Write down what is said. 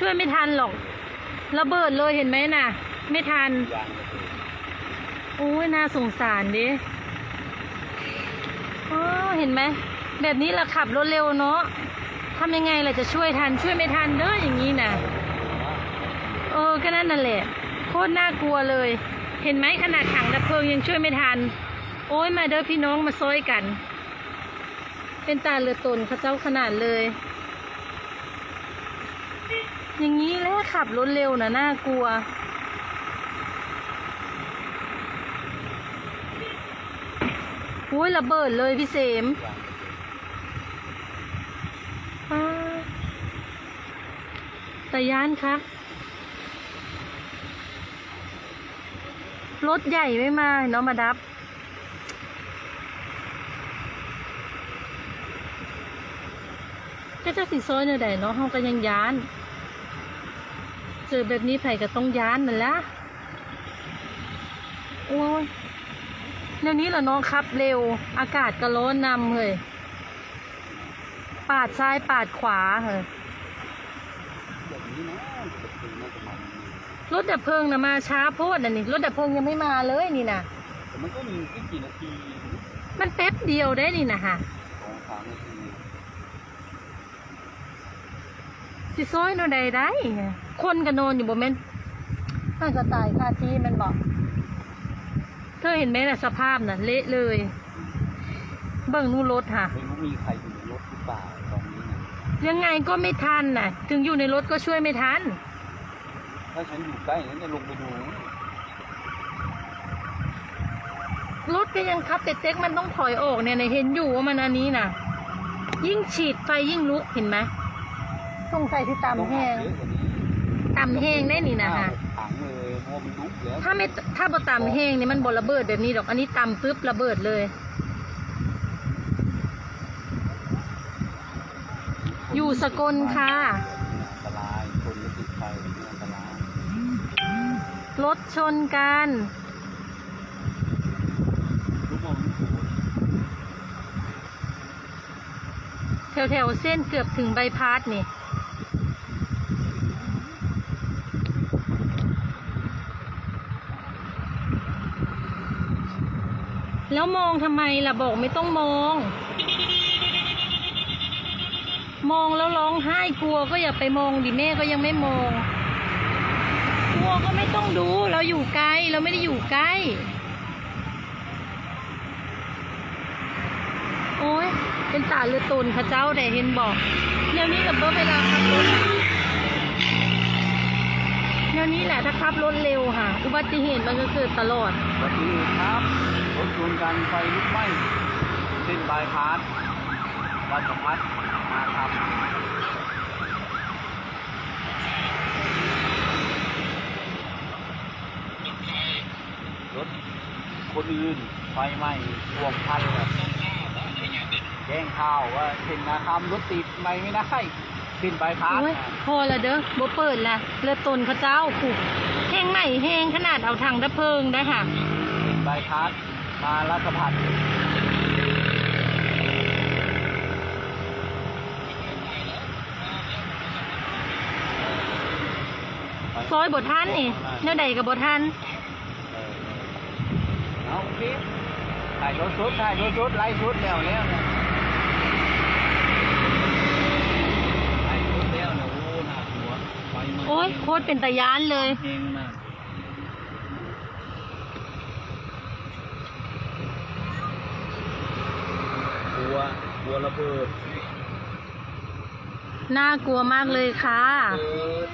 ช่วยไม่ทันหรอก ระเบิดเลยเห็นไหมน่ะ ไม่ทันโอ้ยน่าสงสารดิอ๋อเห็นไหม แบบนี้เราขับรถเร็วเนาะทำยังไงล่ะจะช่วยทัน ช่วยไม่ทันเด้ออย่างนี้น่ะเออก็นั่นน่ะแหละโคตรน่ากลัวเลย เห็นไหมขนาดถังดับเพลิงยังช่วยไม่ทัน โอ้ยมาเด้อพี่น้องมาซอยกัน เป็นตาเรือตนเขาเจ้าขนาดเลย อย่างนี้แหละขับรถเร็วนะน่ากลัวโอ้ยระเบิดเลยพี่เสมยางระยานครับรถใหญ่ไม่มาเนาะมาดับ ก็จะสิซอยเนื้อใดเนาะเฮาก็ยังย้าน เจอแบบนี้ไผก็ต้องย้านนั่นละโอ้ยเดี๋ยวนี้ละน้องขับเร็ว อากาศก็ร้อนนำเฮ้ยปาดซ้ายปาดขวาเฮ้ยแบบนี้นะจะถึงน่าจะมันรถดับเพลิงนะมาช้าโพดน่ะนี่รถดับเพลิงยังไม่มาเลยนี่นะแต่มันก็มีแค่กี่นาที มันแป๊บเดียวได้นี่นะฮะสองสามนาที สิซอยโนใดได้เนี่ยคนก็นอนอยู่บนแม่นน่าจะตายคาที่แมันบอก เธอเห็นไหมล่ะสภาพน่ะ เละเลย เบิ่งนู่นรถค่ะไม่รู้มีใครอยู่ในรถหรือเปล่าตอนนี้นะยังไงก็ไม่ทันน่ะ ถึงอยู่ในรถก็ช่วยไม่ทัน ถ้าฉันอยู่ใกล้ฉันจะลงไปดูรถก็ยังขับเต็กๆมันต้องถอยออกเนี่ยนะเห็นอยู่ว่ามันอันนี้น่ะ ยิ่งฉีดไฟยิ่งลุกเห็นไหม สงสัยที่ต้องต่ำแห้งเยอะกว่านี้ต่ำแห้งได้นี่นะฮะถังเลยเพราะมันลุกแล้วถ้าไม่ถ้าบ่ต่ำแห้งนี่มันบ่ระเบิดแบบนี้ดอกอันนี้ต่ำปุ๊บระเบิดเลย อยู่สกลค่ะอันตรายคนไม่ติดไฟนี่อันตรายรถชนกันลูกมองลูกหูแถวแถวๆเส้นเกือบถึงใบพัดนี่ แล้วมองทำไมล่ะบอกไม่ต้องมอง มองแล้วร้องไห้กลัวก็อย่าไปมองดิแม่ก็ยังไม่มอง กลัวก็ไม่ต้องดู เราอยู่ไกลเราไม่ได้อยู่ใกล้ โอ้ยเป็นตาเรือตุนเข้าเจ้าแต่เห็นบอกเดี๋ยวนี้กับเบอร์เวลาขับรถอะ เดี๋ยวนี้แหละถ้าขับรถเร็วค่ะ อุบัติเหตุมันก็เกิดตลอดสวัสดีครับรถชนกันไฟลุกไหม้เส้นบายพาสวัดประพัดมาครับรถคนอื่นไฟไหม้ท่วมพันแบบแจ้งข่าวว่าเส้นนาคำรถติดไปไม่ได้ ส้นบายพาสโอ้ยพอละเด้อบ่เปิดละเรือตุนเข้าเจ้าผูกแห้งไหนแห้งขนาดเอาถังดับเพลิงได้ค่ะเส้นบายพาสมาราชพัฒน์ซอยบททันนี่แนวใดกับบททันเอาโอเคถ่ายรถสุดถ่ายรถสุดไล่สุดแล้วแล้วเนี่ยไล่สุดแล้วเนี่ยโอ้หน้าหัวไฟไหม้ โอ้ยโคตรเป็นตะยานเลยเฮงมากกลัวกลัวระเบิด น่ากลัวมากเลยค่ะ เบิด